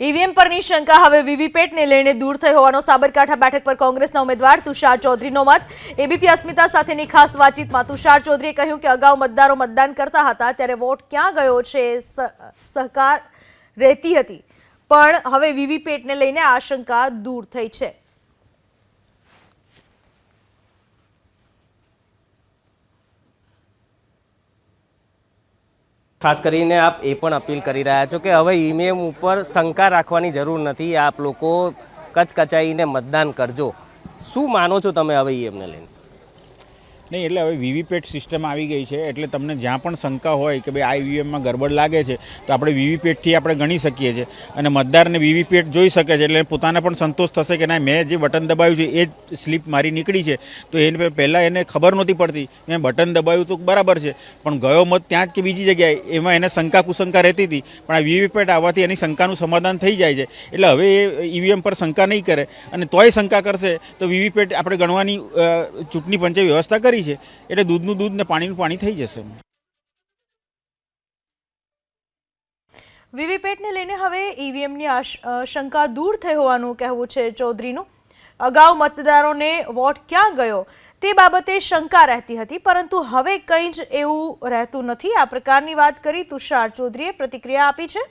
EVM પરની શંકા હવે વીવીપેટને લઈને દૂર થઈ હોવાનો સાબરકાંઠા બેઠક પર કોંગ્રેસના ઉમેદવાર તુષાર ચૌધરીનો મત. એબીપી અસ્મિતા સાથેની ખાસ વાતચીતમાં તુષાર ચૌધરીએ કહ્યું કે અગાઉ મતદારો મતદાન કરતા હતા, ત્યારે વોટ ક્યાં ગયો છે સહકાર રહેતી હતી. પણ હવે વીવીપેટને લઈને આશંકા દૂર થઈ છે. ખાસ કરીને આપ એ પણ અપીલ કરી રહ્યા છો કે હવે ઈમેમ ઉપર શંકા રાખવાની જરૂર નથી. આપ લોકો કચકચાઈને મતદાન કરજો. શું માનો છો તમે હવે ઈએમને લઈને? નહીં, એટલે હવે વીવીપેટ સિસ્ટમ આવી ગઈ છે, એટલે તમને જ્યાં પણ શંકા હોય કે ભાઈ આ ઈવીએમમાં ગરબડ લાગે છે, તો આપણે વીવીપેટથી આપણે ગણી શકીએ છીએ. અને મતદારને વીવીપેટ જોઈ શકે છે, એટલે પોતાને પણ સંતોષ થશે કે ના, મેં જે બટન દબાવ્યું છે, એ જ સ્લીપ મારી નીકળી છે. તો એને પહેલાં એને ખબર નહોતી પડતી મેં બટન દબાવ્યું તો બરાબર છે. પણ ગયો મત ત્યાં જ કે બીજી જગ્યાએ, એમાં એને શંકા કુશંકા રહેતી હતી. પણ આ વીવીપેટ આવવાથી એની શંકાનું સમાધાન થઈ જાય છે. એટલે હવે એ ઈવીએમ પર શંકા નહીં કરે. અને તોય શંકા કરશે, તો વીવીપેટ આપણે ગણવાની ચૂંટણી પંચે વ્યવસ્થા કરી છે, એટલે દૂધનું દૂધ ને પાણીનું પાણી થઈ જશે. વીવીપેટને લઈને હવે ઈવીએમની શંકા દૂર થઈ હોવાનું કહેવું છે ચૌધરીનું. અગાઉ મતદારોને વોટ ક્યાં ગયો તે બાબતે શંકા રહેતી હતી, પરંતુ હવે કંઈ જ એવું રહેતું નથી. આ પ્રકારની વાત કરી તુષાર ચૌધરીએ પ્રતિક્રિયા આપી છે.